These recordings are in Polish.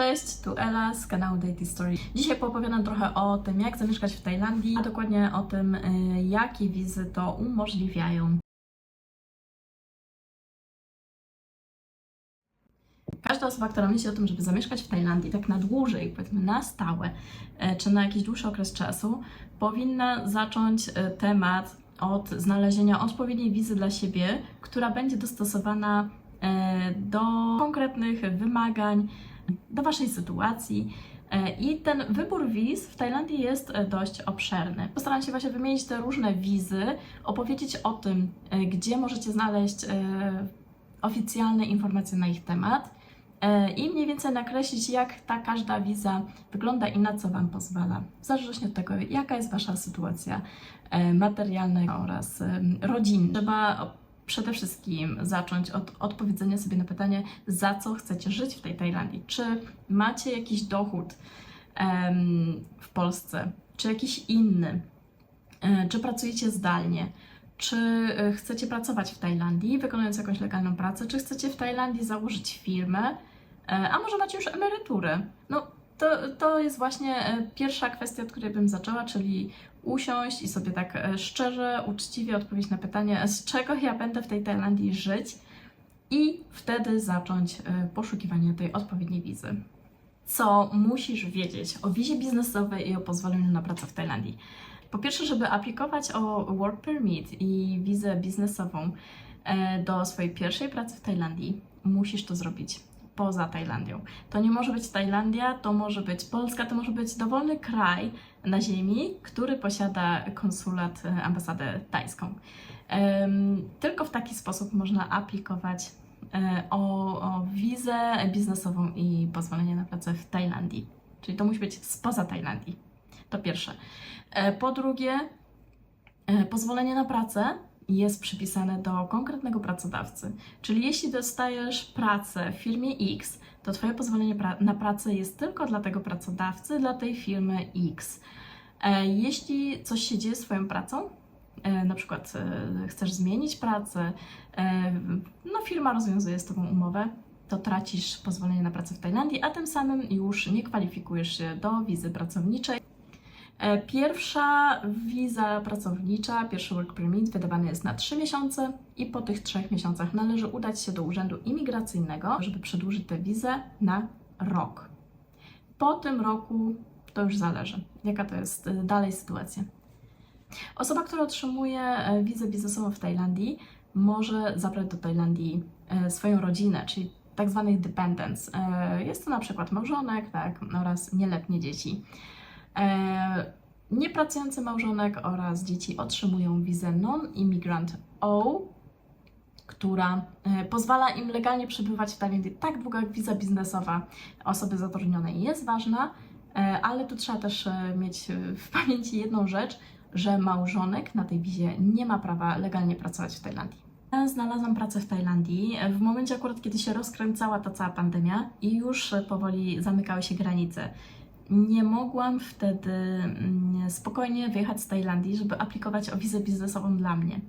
Cześć, tu Ela z kanału Daily Story. Dzisiaj poopowiadam trochę o tym, jak zamieszkać w Tajlandii, a dokładnie o tym, y, jakie wizy to umożliwiają. Każda osoba, która myśli o tym, żeby zamieszkać w Tajlandii tak na dłużej, powiedzmy na stałe, e, czy na jakiś dłuższy okres czasu, powinna zacząć e, temat od znalezienia odpowiedniej wizy dla siebie, która będzie dostosowana do konkretnych wymagań, do Waszej sytuacji. E, I ten wybór wiz w Tajlandii jest e, dość obszerny. Postaram się właśnie wymienić te różne wizy, opowiedzieć o tym, e, gdzie możecie znaleźć oficjalne informacje na ich temat i mniej więcej nakreślić, jak ta każda wiza wygląda i na co Wam pozwala, w zależności od tego, jaka jest Wasza sytuacja materialna oraz rodzinna. Trzeba przede wszystkim zacząć od odpowiedzenia sobie na pytanie, za co chcecie żyć w tej Tajlandii. Czy macie jakiś dochód w Polsce, czy jakiś inny, E, czy pracujecie zdalnie, czy e, chcecie pracować w Tajlandii, wykonując jakąś legalną pracę, czy chcecie w Tajlandii założyć firmę, e, a może macie już emeryturę. No, to, to jest właśnie e, pierwsza kwestia, od której bym zaczęła, czyli usiąść i sobie tak e, szczerze, uczciwie odpowiedzieć na pytanie, z czego ja będę w tej Tajlandii żyć i wtedy zacząć e, poszukiwanie tej odpowiedniej wizy. Co musisz wiedzieć o wizie biznesowej i o pozwoleniu na pracę w Tajlandii? Po pierwsze, żeby aplikować o work permit i wizę biznesową e, do swojej pierwszej pracy w Tajlandii, musisz to zrobić poza Tajlandią. To nie może być Tajlandia, to może być Polska, to może być dowolny kraj na ziemi, który posiada konsulat, e, ambasadę tajską. Tylko w taki sposób można aplikować e, o, o wizę biznesową i pozwolenie na pracę w Tajlandii. Czyli to musi być spoza Tajlandii. To pierwsze. E, Po drugie, pozwolenie na pracę jest przypisane do konkretnego pracodawcy. Czyli jeśli dostajesz pracę w firmie X, to Twoje pozwolenie na pracę jest tylko dla tego pracodawcy, dla tej firmy X. E, Jeśli coś się dzieje z Twoją pracą, e, na przykład e, chcesz zmienić pracę, no firma rozwiązuje z Tobą umowę, to tracisz pozwolenie na pracę w Tajlandii, a tym samym już nie kwalifikujesz się do wizy pracowniczej. E, Pierwsza wiza pracownicza, pierwszy work permit wydawany jest na 3 miesiące i po tych 3 miesiącach należy udać się do urzędu imigracyjnego, żeby przedłużyć tę wizę na rok. Po tym roku to już zależy, jaka to jest e, dalej sytuacja. Osoba, która otrzymuje e, wizę biznesową w Tajlandii, może zabrać do Tajlandii e, swoją rodzinę, czyli tak zwanych dependents. Jest to na przykład małżonek tak, oraz nieletnie dzieci. E, Niepracujący małżonek oraz dzieci otrzymują wizę Non-Immigrant O, która e, pozwala im legalnie przebywać w Tajlandii tak długo jak wiza biznesowa osoby zatrudnionej jest ważna, e, ale tu trzeba też mieć w pamięci jedną rzecz, że małżonek na tej wizie nie ma prawa legalnie pracować w Tajlandii. Ja znalazłam pracę w Tajlandii w momencie akurat, kiedy się rozkręcała ta cała pandemia i już powoli zamykały się granice. Nie mogłam wtedy mm, spokojnie wyjechać z Tajlandii, żeby aplikować o wizę biznesową dla mnie.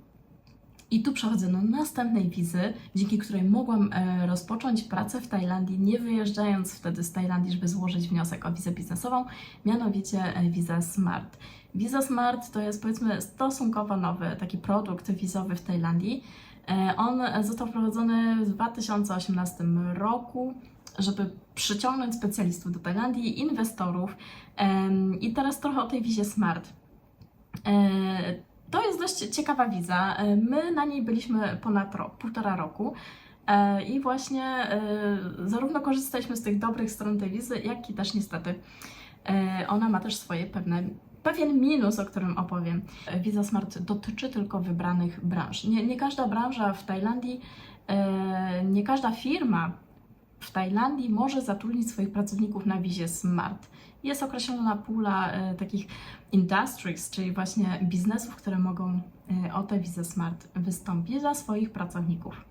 I tu przechodzę do następnej wizy, dzięki której mogłam e, rozpocząć pracę w Tajlandii, nie wyjeżdżając wtedy z Tajlandii, żeby złożyć wniosek o wizę biznesową, mianowicie e, wiza Smart. Wiza Smart to jest powiedzmy stosunkowo nowy taki produkt wizowy w Tajlandii. E, On został wprowadzony w 2018 roku, żeby przyciągnąć specjalistów do Tajlandii, inwestorów. I teraz trochę o tej wizie Smart. E, To jest dość ciekawa wiza. E, My na niej byliśmy ponad rok, półtora roku. E, I właśnie zarówno korzystaliśmy z tych dobrych stron tej wizy, jak i też niestety ona ma też swoje pewne, pewien minus, o którym opowiem. Wiza Smart dotyczy tylko wybranych branż. Nie, nie każda branża w Tajlandii, nie każda firma w Tajlandii może zatrudnić swoich pracowników na wizie Smart. Jest określona pula e, takich industries, czyli właśnie biznesów, które mogą e, o tę wizę Smart wystąpić dla swoich pracowników.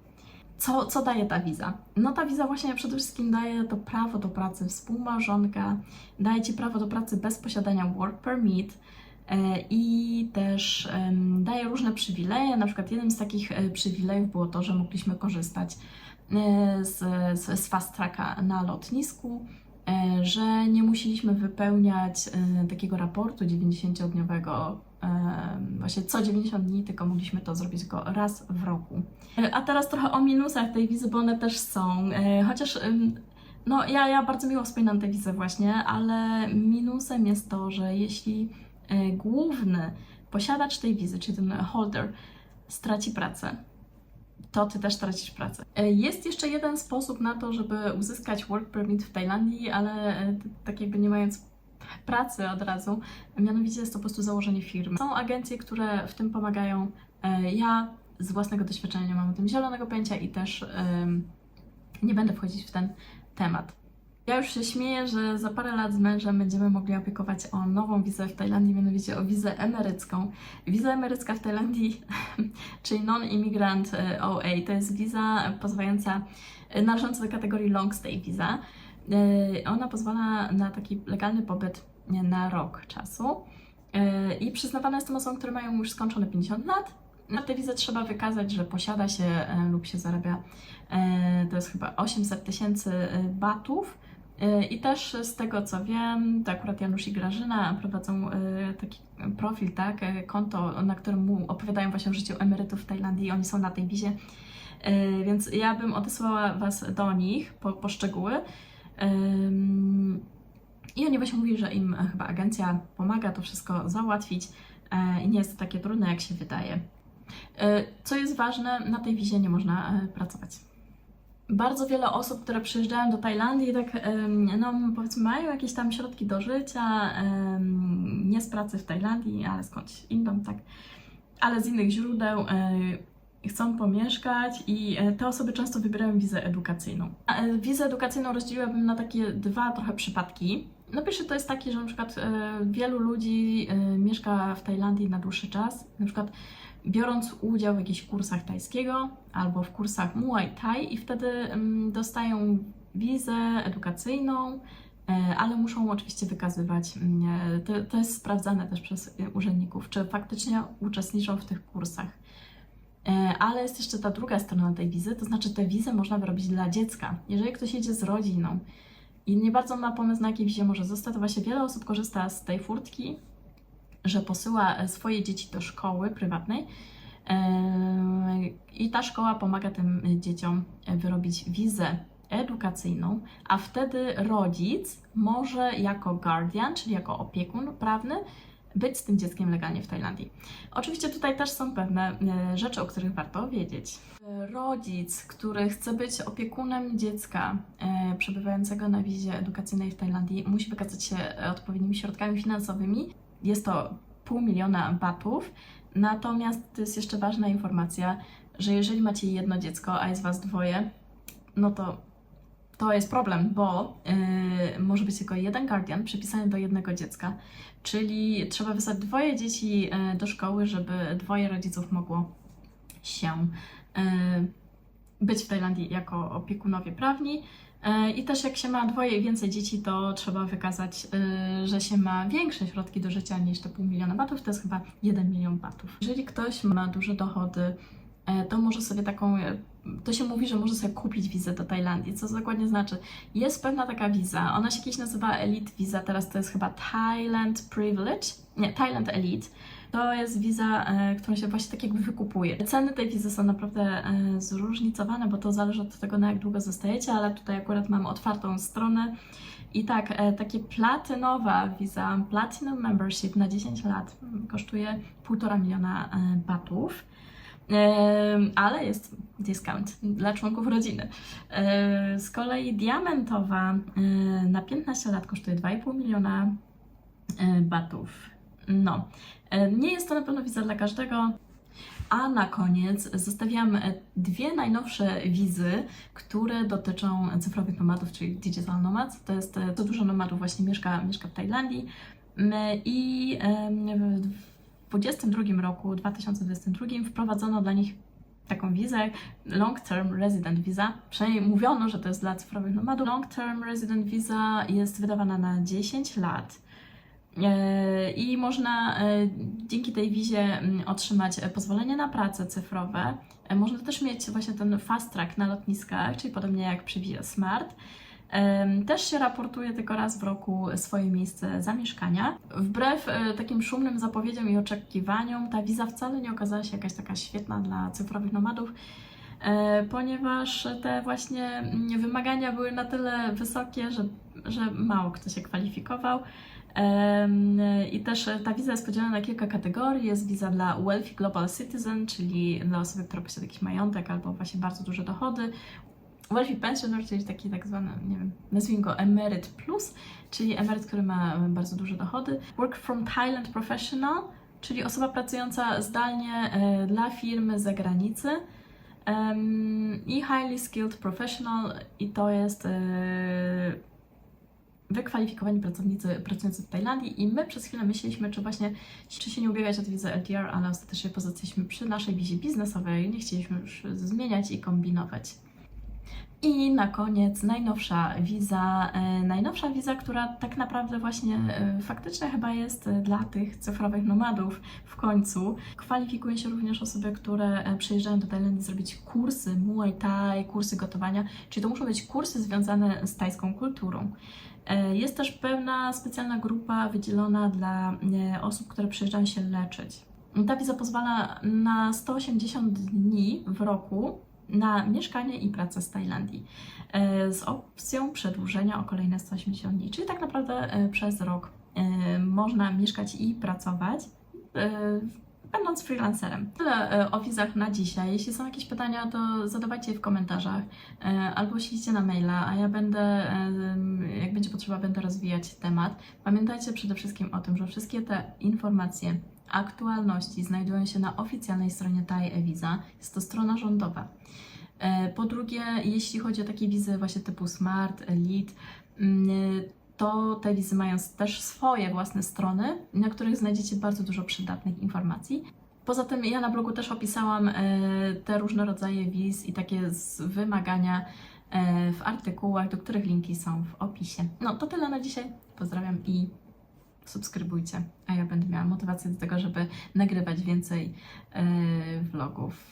Co, co daje ta wiza? No ta wiza właśnie przede wszystkim daje to prawo do pracy współmałżonka, daje Ci prawo do pracy bez posiadania work permit e, i też daje różne przywileje. Na przykład jednym z takich przywilejów było to, że mogliśmy korzystać z, z, z fast tracka na lotnisku e, że nie musieliśmy wypełniać e, takiego raportu 90-dniowego e, właśnie co 90 dni, tylko mogliśmy to zrobić tylko raz w roku. E, A teraz trochę o minusach tej wizy, bo one też są. E, Chociaż no, ja, ja bardzo miło wspominam tę wizę właśnie, ale minusem jest to, że jeśli e, główny posiadacz tej wizy, czyli ten holder, straci pracę, to ty też tracisz pracę. E, Jest jeszcze jeden sposób na to, żeby uzyskać work permit w Tajlandii, ale e, tak jakby nie mając pracy od razu, mianowicie jest to po prostu założenie firmy. Są agencje, które w tym pomagają. E, Ja z własnego doświadczenia nie mam o tym zielonego pojęcia i też nie będę wchodzić w ten temat. Ja już się śmieję, że za parę lat z mężem będziemy mogli opiekować o nową wizę w Tajlandii, mianowicie o wizę emerycką. Wiza emerycka w Tajlandii, czyli Non-Immigrant e, OA, to jest wiza pozwalająca, e, należąca do kategorii Long Stay Visa. E, Ona pozwala na taki legalny pobyt na rok czasu i przyznawana jest tym osobom, które mają już skończone 50 lat. Na tę wizę trzeba wykazać, że posiada się lub się zarabia, to jest chyba 800 tysięcy batów. E, I też z tego co wiem, to akurat Janusz i Grażyna prowadzą e, taki profil, tak, e, konto, na którym mu opowiadają właśnie o życiu emerytów w Tajlandii i oni są na tej wizie. Więc ja bym odesłała Was do nich po, po szczegóły. I oni właśnie mówili, że im chyba agencja pomaga to wszystko załatwić i nie jest to takie trudne, jak się wydaje. Co jest ważne, na tej wizie nie można pracować. Bardzo wiele osób, które przyjeżdżają do Tajlandii, tak no powiedzmy mają jakieś tam środki do życia, nie z pracy w Tajlandii, ale skądś inną, tak, ale z innych źródeł e, chcą pomieszkać i e, te osoby często wybierają wizę edukacyjną. E, Wizę edukacyjną rozdzieliłabym na takie dwa trochę przypadki. No pierwszy to jest taki, że na przykład wielu ludzi mieszka w Tajlandii na dłuższy czas, na przykład biorąc udział w jakichś kursach tajskiego albo w kursach Muay Thai i wtedy mm, dostają wizę edukacyjną, e, ale muszą oczywiście wykazywać, mm, e, to, to jest sprawdzane też przez e, urzędników, czy faktycznie uczestniczą w tych kursach. Ale jest jeszcze ta druga strona tej wizy, to znaczy tę wizę można wyrobić dla dziecka. Jeżeli ktoś jedzie z rodziną i nie bardzo ma pomysł, na jakiej wizie może zostać, to właśnie wiele osób korzysta z tej furtki, że posyła e, swoje dzieci do szkoły prywatnej e, i ta szkoła pomaga tym dzieciom e, wyrobić wizę edukacyjną, a wtedy rodzic może jako guardian, czyli jako opiekun prawny, być z tym dzieckiem legalnie w Tajlandii. Oczywiście tutaj też są pewne rzeczy, o których warto wiedzieć. Rodzic, który chce być opiekunem dziecka przebywającego na wizie edukacyjnej w Tajlandii, musi wykazać się odpowiednimi środkami finansowymi. Jest to pół miliona batów. Natomiast to jest jeszcze ważna informacja, że jeżeli macie jedno dziecko, a jest was dwoje, no to to jest problem, bo yy, może być tylko jeden guardian przypisany do jednego dziecka, czyli trzeba wysłać dwoje dzieci yy, do szkoły, żeby dwoje rodziców mogło się yy, być w Tajlandii jako opiekunowie prawni. Yy, I też jak się ma dwoje i więcej dzieci, to trzeba wykazać, yy, że się ma większe środki do życia niż te pół miliona batów, to jest chyba 1 milion batów. Jeżeli ktoś ma duże dochody, yy, to może sobie taką to się mówi, że może sobie kupić wizę do Tajlandii. Co to dokładnie znaczy? Jest pewna taka wiza, ona się kiedyś nazywa Elite Visa, teraz to jest chyba Thailand Privilege, nie, Thailand Elite. To jest wiza, e, którą się właśnie tak jakby wykupuje. Ceny tej wizy są naprawdę e, zróżnicowane, bo to zależy od tego, na jak długo zostajecie, ale tutaj akurat mam otwartą stronę. I tak, e, takie platynowa wiza, Platinum Membership na 10 lat mm, kosztuje 1,5 miliona batów. Ale jest discount dla członków rodziny. Z kolei diamentowa na 15 lat kosztuje 2,5 miliona batów. No, E, nie jest to na pewno wiza dla każdego. A na koniec zostawiam dwie najnowsze wizy, które dotyczą cyfrowych nomadów, czyli digital nomads. To jest e, to dużo nomadów właśnie mieszka, mieszka w Tajlandii. M, I w 2022 roku, 2022 wprowadzono dla nich taką wizę Long Term Resident Visa. Przynajmniej mówiono, że to jest dla cyfrowych nomadów. Long Term Resident Visa jest wydawana na 10 lat. E, I można e, dzięki tej wizie mm, otrzymać e, pozwolenie na pracę cyfrowe. Można też mieć właśnie ten fast track na lotniskach, czyli podobnie jak przy wizie Smart. Też się raportuje tylko raz w roku swoje miejsce zamieszkania. Wbrew takim szumnym zapowiedziom i oczekiwaniom, ta wiza wcale nie okazała się jakaś taka świetna dla cyfrowych nomadów, ponieważ te właśnie mm, wymagania były na tyle wysokie, że, że mało kto się kwalifikował. I też e, ta wiza jest podzielona na kilka kategorii. Jest wiza dla Wealthy Global Citizen, czyli dla osoby, która posiada jakiś majątek albo właśnie bardzo duże dochody. Wealthy Pensioner, czyli taki tak zwany, nie wiem, nazwijmy go emeryt plus, czyli emeryt, który ma bardzo duże dochody. Work from Thailand Professional, czyli osoba pracująca zdalnie e, dla firmy z zagranicy. I Highly Skilled Professional, i to jest e, wykwalifikowani pracownicy pracujący w Tajlandii i my przez chwilę myśleliśmy, czy właśnie, czy się nie ubiegać o wizę LTR, ale ostatecznie pozostaliśmy przy naszej wizie biznesowej, nie chcieliśmy już zmieniać i kombinować. I na koniec najnowsza wiza, e, najnowsza wiza, która tak naprawdę właśnie e, faktycznie chyba jest e, dla tych cyfrowych nomadów w końcu. Kwalifikują się również osoby, które przyjeżdżają do Tajlandii zrobić kursy Muay Thai, kursy gotowania, czyli to muszą być kursy związane z tajską kulturą. Jest też pewna specjalna grupa wydzielona dla osób, które przyjeżdżają się leczyć. Ta wiza pozwala na 180 dni w roku na mieszkanie i pracę z Tajlandii e, z opcją przedłużenia o kolejne 180 dni. Czyli tak naprawdę e, przez rok e, można mieszkać i pracować. Będąc freelancerem. Tyle o wizach na dzisiaj. Jeśli są jakieś pytania, to zadawajcie je w komentarzach albo ślijcie na maila, a ja będę, jak będzie potrzeba, będę rozwijać temat. Pamiętajcie przede wszystkim o tym, że wszystkie te informacje, aktualności znajdują się na oficjalnej stronie Thai e-Visa. Jest to strona rządowa. E, Po drugie, jeśli chodzi o takie wizy właśnie typu Smart, Elite, mm, to te wizy mają też swoje własne strony, na których znajdziecie bardzo dużo przydatnych informacji. Poza tym ja na blogu też opisałam e, te różne rodzaje wiz i takie wymagania e, w artykułach, do których linki są w opisie. No to tyle na dzisiaj. Pozdrawiam i subskrybujcie, a ja będę miała motywację do tego, żeby nagrywać więcej e, vlogów.